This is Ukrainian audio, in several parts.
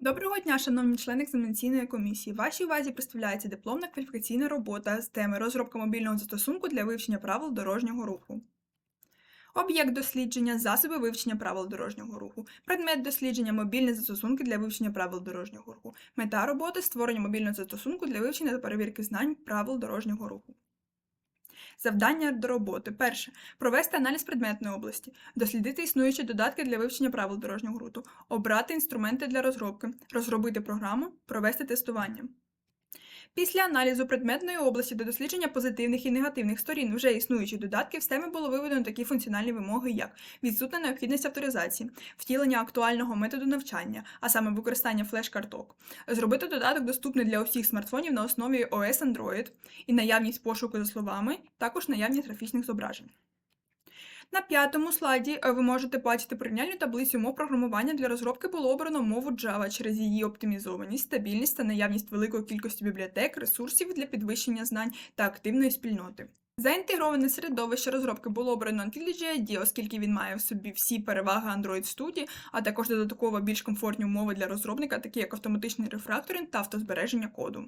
Доброго дня, шановні члени екзаменаційної комісії. Вашій увазі представляється дипломна кваліфікаційна робота з теми розробка мобільного застосунку для вивчення правил дорожнього руху. Об'єкт дослідження засоби вивчення правил дорожнього руху. Предмет дослідження мобільні застосунки для вивчення правил дорожнього руху. Мета роботи створення мобільного застосунку для вивчення та перевірки знань правил дорожнього руху. Завдання до роботи. Перше. Провести аналіз предметної області, дослідити існуючі додатки для вивчення правил дорожнього руту, обрати інструменти для розробки, розробити програму, провести тестування. Після аналізу предметної області до дослідження позитивних і негативних сторін вже існуючих додатків теми було виведено такі функціональні вимоги, як відсутна необхідність авторизації, втілення актуального методу навчання, а саме використання флеш-карток, зробити додаток доступний для усіх смартфонів на основі OS Android і наявність пошуку за словами, також наявність графічних зображень. На п'ятому слайді е, ви можете бачити порівняльну таблицю мов програмування для розробки було обрано мову Java через її оптимізованість, стабільність та наявність великої кількості бібліотек, ресурсів для підвищення знань та активної спільноти. Заінтегроване середовище розробки було обрано IntelliJ оскільки він має в собі всі переваги Android Studio, а також додатково більш комфортні умови для розробника, такі як автоматичний рефракторинг та автозбереження коду.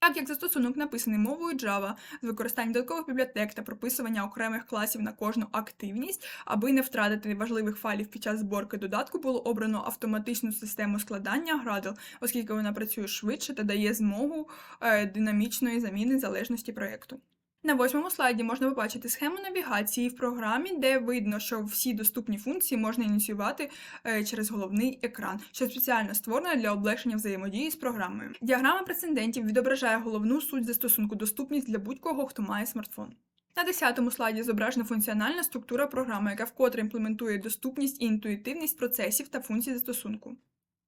Так як застосунок написаний мовою Java з використанням додаткових бібліотек та прописування окремих класів на кожну активність, аби не втратити важливих файлів під час зборки додатку, було обрано автоматичну систему складання Gradle, оскільки вона працює швидше та дає змогу е, динамічної заміни залежності проєкту. На восьмому слайді можна побачити схему навігації в програмі, де видно, що всі доступні функції можна ініціювати е, через головний екран, що спеціально створено для облегшення взаємодії з програмою. Діаграма прецедентів відображає головну суть застосунку доступність для будь-кого, хто має смартфон. На 10-му слайді зображена функціональна структура програми, яка вкотре імплементує доступність і інтуїтивність процесів та функцій застосунку.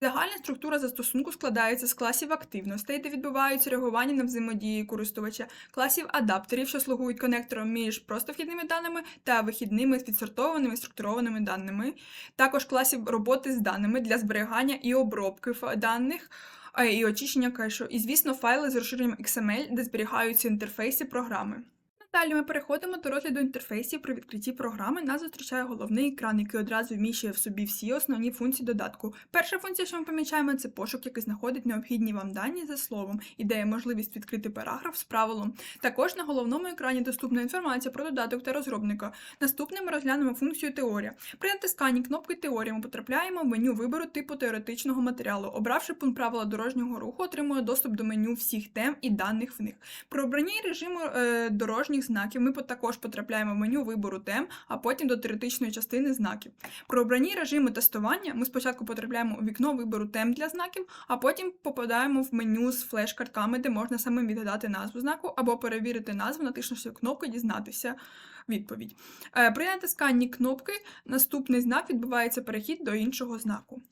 Загальна структура застосунку складається з класів активностей, де відбуваються реагування на взаємодії користувача, класів адаптерів, що слугують конектором між просто вхідними даними та вихідними відсортованими структурованими даними, також класів роботи з даними для зберігання і обробки даних. е, І очищення кешу, і, звісно, файли з розширенням XML, де зберігаються інтерфейси програми. Далі ми переходимо до розгляду інтерфейсів при відкритті програми. Нас зустрічає головний екран, який одразу вміщує в собі всі основні функції додатку. Перша функція, що ми помічаємо, це пошук, який знаходить необхідні вам дані за словом і дає можливість відкрити параграф з правилом. Також на головному екрані доступна інформація про додаток та розробника. Наступним ми розглянемо функцію теорія. При натисканні кнопки теорія ми потрапляємо в меню вибору типу теоретичного матеріалу. Обравши пункт правила дорожнього руху, отримує доступ до меню всіх тем і даних в них. При обранні режиму е, дорожніх знаків ми також потрапляємо в меню вибору тем, а потім до теоретичної частини знаків. При обранні режиму тестування ми спочатку потрапляємо у вікно вибору тем для знаків, а потім попадаємо в меню з флеш-картками, де можна самим відгадати назву знаку або перевірити назву, натиснувши кнопку дізнатися відповідь. Е, При натисканні кнопки наступний знак відбувається перехід до іншого знаку.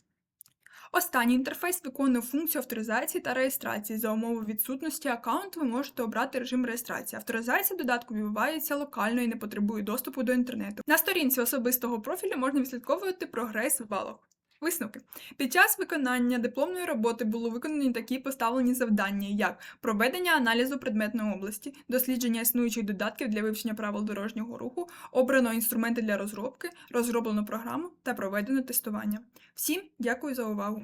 Останній інтерфейс виконує функцію авторизації та реєстрації. За умови відсутності аккаунту ви можете обрати режим реєстрації. Авторизація додатку відбувається локально і не потребує доступу до інтернету. На сторінці особистого профілю можна відслідковувати прогрес в балах. Висновки. Під час виконання дипломної роботи було виконані такі поставлені завдання, як проведення аналізу предметної області, дослідження існуючих додатків для вивчення правил дорожнього руху, обрано інструменти для розробки, розроблено програму та проведено тестування. Всім дякую за увагу!